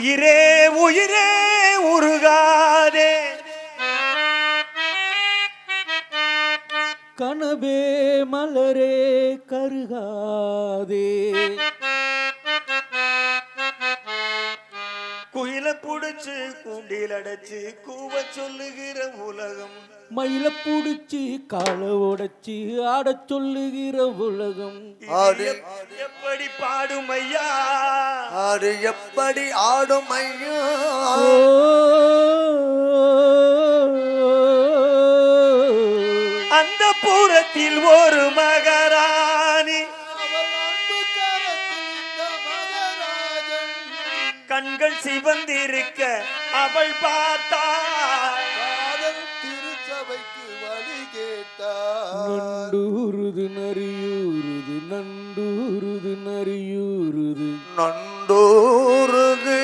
உயிரே உயிரே உருகாதே. கனவே மலரே கருகாதே. புடிச்சு கூண்டில் அடைச்சு கூவ சொல்லுகிற உலகம். மயில புடிச்சு கால உடைச்சு ஆடச் சொல்லுகிற உலகம். ஆடு. எப்படி பாடும் ஐயா? ஆடு எப்படி ஆடும் ஐயா? அந்த புறத்தில் ஒரு மகாராணி கண்கள் சிவந்திருக்க அவள் பார்த்தாள். திருச்சபைக்கு வழி கேட்டார் நண்டூருது நரியூருது நண்டூருது நரியூருது. நண்டோருது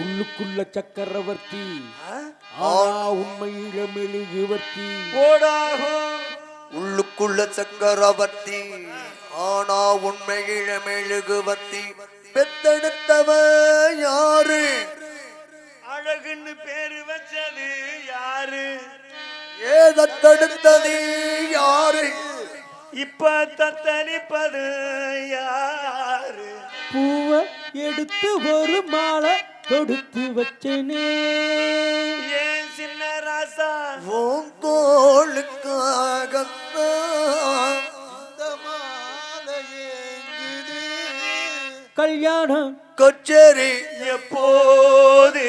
உள்ளுக்குள்ள சக்கரவர்த்தி. உண்மையில மெழுகுவர்த்தி உள்ளுக்குள்ள சக்கரவர்த்தி. ஆனா உண்மையில மெழுகுவர்த்தி பெத்தெடுத்தவ யாரு? அழகுன்னு பேரு வச்சது யாரு? ஏதத்தெடுத்தது யாரு? இப்ப தத்தளிப்பது யாரு? பூவை எடுத்து ஒரு மாலை தொடுத்து வச்சேனே. சின்ன ராசா? மாலை ஏங்குது. கல்யாணம் கச்சேரி எப்போது?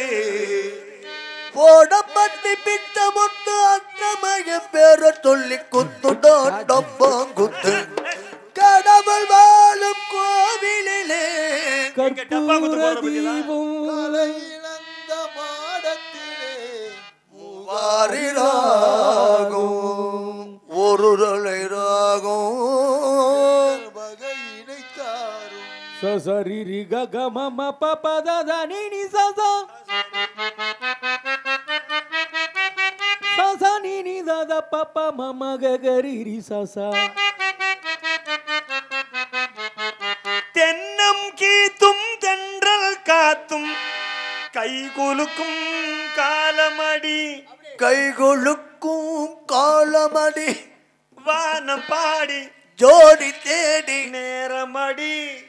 போடப்பட்டு பிட்ட முட்டு அன்னமய பேர சொல்லி குத்துதான் டப்பாங்குத்து. கடவுள் வாழும் கோவிலிலே தீபம் இழந்த மாடத்திலே மூவாரி ராகம் ஒரு ரலை ராகம் வகையினை தாரும் சசரிரி ககமம பபதத நினி சசா. சசா நினி தத பப்ப மம ககரிரி சசா. கை குலுக்கும் காலமடி. கை கொழுக்கும் காலமடி. வானம் பாடி. ஜோடி தேடி. நேரமடி.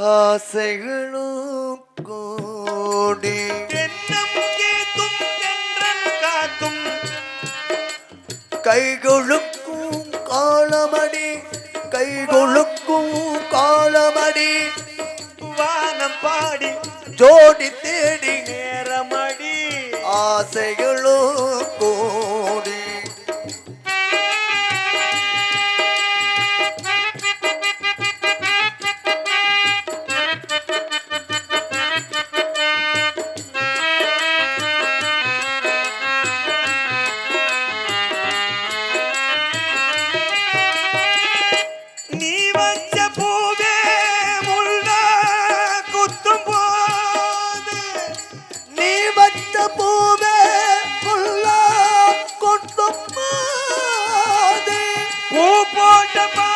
ஆசைகளும் கோடி. கீத்தும் தென்றல் காத்தும் கை கொழுக்கும் காலமடி. கை கொழுக்கும் காலமடி. வானம் பாடி. ஜோடி தேடி. நேரமடி. ஆசைகளும் போட்ட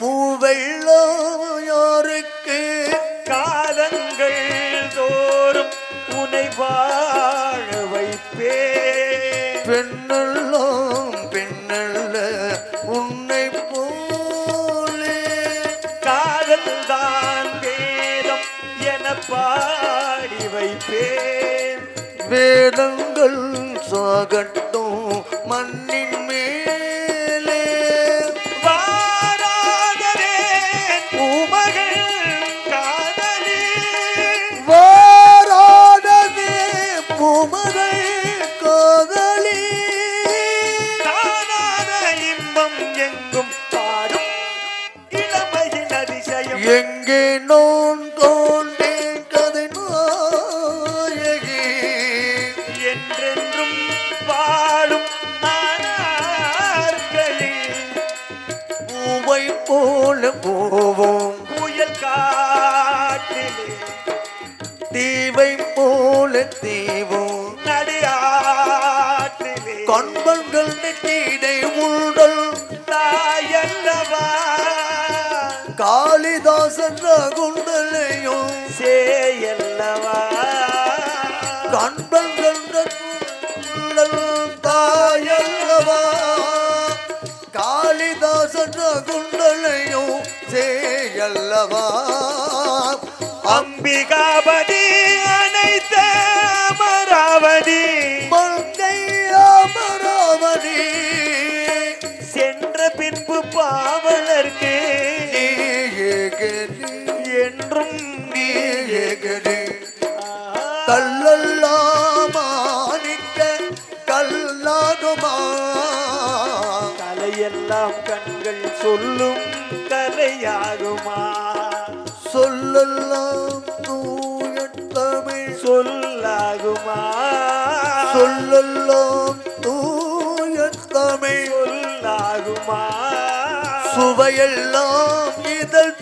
இந்த காலங்கள் தோறும் உனை வாழ வைப்பே பெண்ணுள்ளோ பெண்ணல்ல உன்னை போலே. காதல் வேதம் என பாடி வைப்பேன். வேதங்கள் சாகட்டும் மண்ணின் மேல் எங்கே நான் காண்பேன் கதை நாயகி என்றென்றும் வாழும் பூவை போல போவோம். புயல் காற்றிலே. தீவை போல தீவோம். நடு ஆற்றிலே. கண்பங்கள் உண்டல் தாயல்லவா? காளிதாசன் குண்டலையும் சேயல்லவா? கண்பங்கள் உண்டல் தாயல்லவா? காளிதாசன் குண்டலையும் சேயல்லவா? அம்பிகாபதி கல்லாகுமா கலையெல்லாம் கண்கள் சொல்லும் கலையாகுமா சொல்லெல்லாம் தூய தமிழ் சொல்லாகுமா? சொல்லெல்லாம் தூய தமிழ் சொல்லாகுமா? சுவையெல்லாம் இதழ்